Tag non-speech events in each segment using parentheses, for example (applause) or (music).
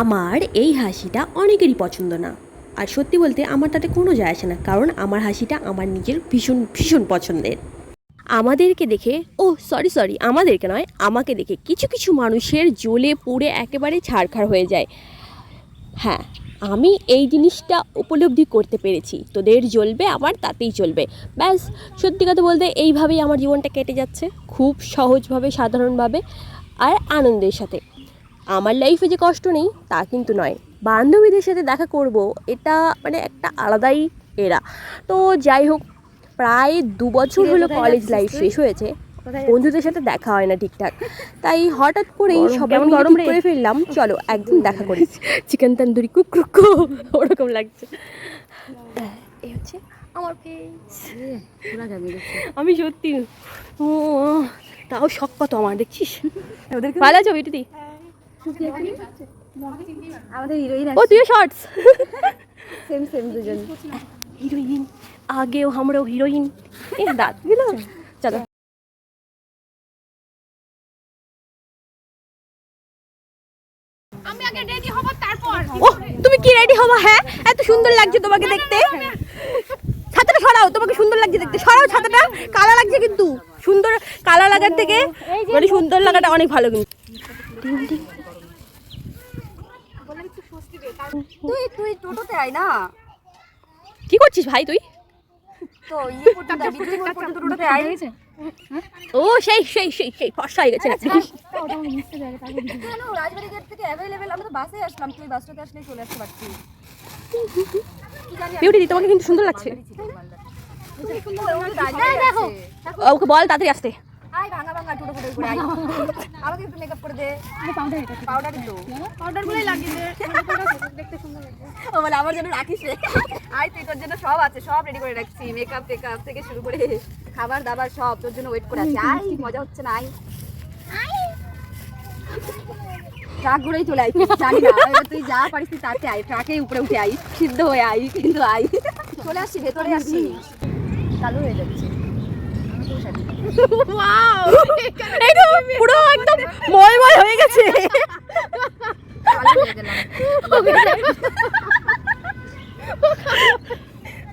আমার এই হাসিটা অনেকেরই পছন্দ না। আর সত্যি বলতে আমার তাতে কোনো যায় আসে না, কারণ আমার হাসিটা আমার নিজের ভীষণ ভীষণ পছন্দের। আমাদেরকে দেখে ও সরি সরি আমাদেরকে নয়, আমাকে দেখে কিছু কিছু মানুষের জ্বলে পুড়ে একেবারে ছাড়খাড় হয়ে যায়। হ্যাঁ আমি এই জিনিসটা উপলব্ধি করতে পেরেছি, তোদের জ্বলবে আমার তাতেই চলবে। ব্যাস, সত্যি কথা বলতে এইভাবেই আমার জীবনটা কেটে যাচ্ছে, খুব সহজভাবে, সাধারণভাবে, আর আনন্দের সাথে। আমার লাইফে যে কষ্ট নেই তা কিন্তু নয়। বান্ধবীদের সাথে দেখা করব এটা মানে একটা আলাদাই এরা। তো যাই হোক প্রায় দু বছর হলো কলেজ লাইফ শেষ হয়েছে। বন্ধুদের সাথে দেখা হয় না ঠিকঠাক। তাই হঠাৎ করেই সবাই ঠিক করে ফেললাম। চলো একদিন দেখা করি। (laughs) চিকেন তন্দুরি কুক কুক ওরকম লাগছে। এই হচ্ছে আমার আমি সত্যি ও তাও শখ কত আমার দেখছিস? (laughs) ভালো আছো বিটুদি? (laughs) আগেও আমরাও হিরোইন চলো। তুমি কি রেডি হবা হ্যাঁ? এত সুন্দর লাগছে তোমাকে দেখতে। ছাতাটা সরাও তোমাকে সুন্দর লাগছে দেখতে। সরাও ছাতাটা। কালা লাগছে কিন্তু। সুন্দর কালা লাগার থেকে মানে সুন্দর লাগাটা অনেক ভালো কিন্তু। তুই তুই টোটোতে আয় না। কি করছিস ভাই তুই? তো ইয়ে পর্যন্ত পর্যন্ত টোটোতে আয়? ও সেই সেই সেই সেই ফর্সা হয়ে গেছে। রাজবাড়ি গেট থেকে অ্যাভেলেবেল আমরা তো বাসে আসলাম তুই বাসটাতে আসলেই চলে আসতে জানি বিউটি দি তোমাকে কিন্তু সুন্দর লাগছে। ওকে বল তাড়াতাড়ি আসতে। আয় ভাঙা ভাঙা টোটো ফটো করে আয়। আমাকে একটু মেকআপ করে দে। পাউডার পাউডার (laughs) গুলোই লাগিয়ে দে। দেখতে সুন্দর ও বলে আমার জন্য রাখিস রে। আয় তুই তোর জন্য সব আছে সব রেডি করে রাখছি। মেকআপ টেকআপ থেকে শুরু করে খাবার দাবার সব তোর জন্য ওয়েট করে আছে। আয় মজা হচ্ছে না আয়। ট্রাক ঘুরেই চলে তুই জানি না। তুই যা পারিস তুই তাতে আয়। ট্রাকেই উপরে উঠে আই সিদ্ধ হয়ে আই কিন্তু আই চলে আসছি ভেতরে আসছি। চালু হয়ে যাচ্ছে। পুরো একদম হয়ে গেছে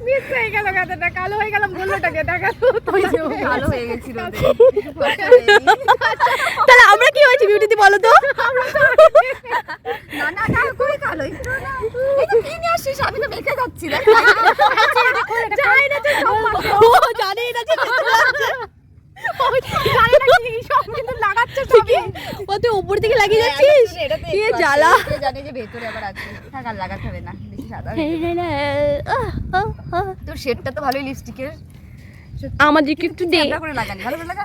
হয়ে হয়ে গেল কালো হয়ে গেলাম যে হয়ে তাহলে আমরা কি হয়েছি বিউটিতে বলো তো না না না কালো না আমি তো যাচ্ছি দেখ যাই না যে সব ও জানেই না যে জানি না কি সব কিন্তু লাগাচ্ছে সবই ও তুই উপর থেকে লাগিয়ে যাচ্ছিস? কি জ্বালা? জানে যে ভেতরে আবার আছে। থাক আর লাগাতে হবে না বেশি সাদা হ্যাঁ, যাবে। তোর শেডটা তো ভালোই লিপস্টিকের আমাদেরকে একটু দে। করে লাগানি ভালো লাগা।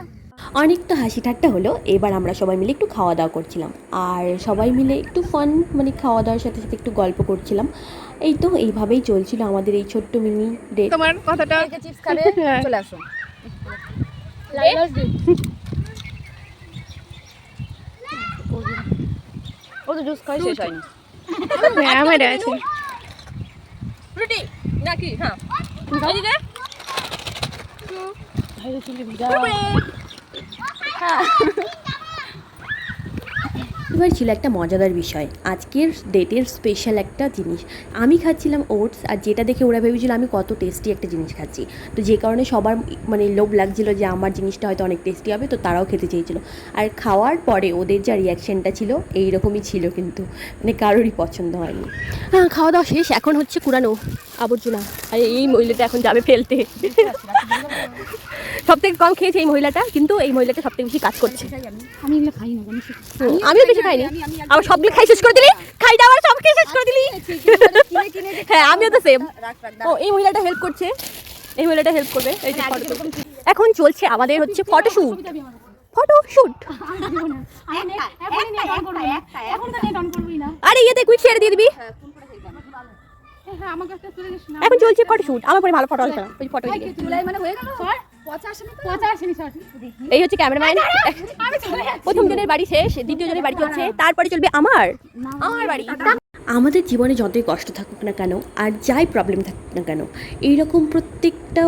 অনেক তো হাসি ঠাট্টা হলো এবার আমরা সবাই মিলে একটু খাওয়া দাওয়া করছিলাম। আর সবাই মিলে একটু ফান মানে খাওয়া দাওয়ার সাথে সাথে একটু গল্প করছিলাম। এই তো এইভাবেই চলছিল আমাদের এই ছোট্ট মিনি ডে তোমার কথাটা চিপস খাবে চলে আসো। ও তো জুস খাই শেষ হয়নি হ্যাঁ আমার আছে। রুটি নাকি? হ্যাঁ। ওইদিকে এবার ছিল একটা মজাদার বিষয়। আজকের ডেটের স্পেশাল একটা জিনিস। আমি খাচ্ছিলাম ওটস আর যেটা দেখে ওরা ভেবেছিল আমি কত টেস্টি একটা জিনিস খাচ্ছি। তো যে কারণে সবার মানে লোভ লাগছিল যে আমার জিনিসটা হয়তো অনেক টেস্টি হবে, তো তারাও খেতে চেয়েছিল। আর খাওয়ার পরে ওদের যা রিয়াকশনটা ছিল এই রকমই ছিল কিন্তু। মানে কারোরই পছন্দ হয়নি। হ্যাঁ খাওয়া দাওয়া শেষ, এখন হচ্ছে কুড়ানো আবর্জনা। আর এই মহিলাটা এখন যাবে ফেলতে। সব থেকে কম খেয়েছে এই মহিলাটা কিন্তু এই মহিলাটা সব থেকে বেশি কাজ করছে। আমি এগুলো খাই না আমিও বেশি খাইনি। আবার সবগুলো খাই শেষ করে দিলি? খাই আবার সব খেয়ে শেষ করে দিলি? কিনে কিনে যে হ্যাঁ আমিও তো সেম রাখ রাখ ও এই মহিলাটা হেল্প করছে। এই মহিলাটা হেল্প করবে। এই যে এখন চলছে আমাদের হচ্ছে ফটোশুট (laughs) ফটোশুট এখন তো নেট অন করবি না। আরে ইয়েতে কুইক শেয়ার দিয়ে দিবি হ্যাঁ আমাকে একটা তুলে দিস না এখন চলছে ফটোশুট আমার পরে ভালো ফটো আসবে না ওই ফটো জুলাই মানে হয়ে গেল? স্যার এই হচ্ছে ক্যামেরাম্যান আমি চলে যাচ্ছি। প্রথম জনের বাড়ি শেষ দ্বিতীয় জনের বাড়ি চলছে তারপরে চলবে আমার। আমার বাড়ি। আমাদের জীবনে যতই কষ্ট থাকুক না কেন আর যাই প্রবলেম থাকুক না কেন এইরকম প্রত্যেকটা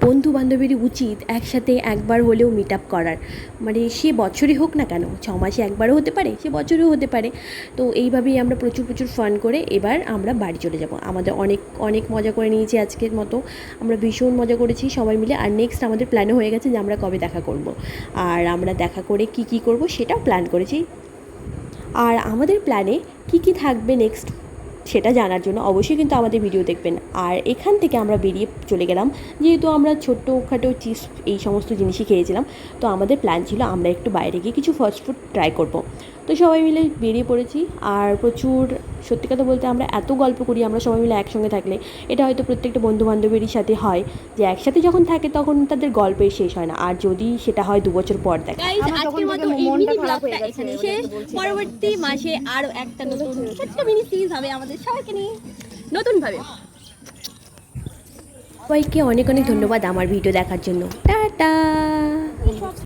বন্ধু বান্ধবেরই উচিত একসাথে একবার হলেও মিট আপ করার। মানে সে বছরে হোক না কেন, ছ মাসে একবারও হতে পারে, সে বছরেও হতে পারে। তো এইভাবেই আমরা প্রচুর প্রচুর ফান করে এবার আমরা বাড়ি চলে যাব। আমাদের অনেক অনেক মজা করে নিয়েছি আজকের মতো। আমরা ভীষণ মজা করেছি সবাই মিলে। আর নেক্সট আমাদের প্ল্যানও হয়ে গেছে যে আমরা কবে দেখা করব। আর আমরা দেখা করে কি কি করব সেটাও প্ল্যান করেছি। আর আমাদের প্ল্যানে কি কি থাকবে নেক্সট সেটা জানার জন্য অবশ্যই কিন্তু আমাদের ভিডিও দেখবেন। আর এখান থেকে আমরা বেরিয়ে চলে গেলাম। যেহেতু আমরা ছোট্টখাটো চিপস এই সমস্ত জিনিসই খেয়েছিলাম, তো আমাদের প্ল্যান ছিল আমরা একটু বাইরে গিয়ে কিছু ফাস্টফুড ট্রাই করব। তো সবাই মিলে বেরিয়ে পড়েছি। আর প্রচুর সত্যি কথা বলতে আমরা এত গল্প করি আমরা সবাই মিলে একসঙ্গে থাকলে। এটা হয়তো প্রত্যেকটা বন্ধু বান্ধবেরই সাথে হয় যে একসাথে যখন থাকে তখন তাদের গল্পের শেষ হয় না। আর যদি সেটা হয় দু বছর পর দেখা। হয়ে পরবর্তী মাসে আরও একটা নতুন ছোট্ট মিনি সিরিজ হবে আমাদের সবাইকে নিয়ে। নতুনভাবে। সবাইকে অনেক অনেক ধন্যবাদ আমার ভিডিও দেখার জন্য। টাটা!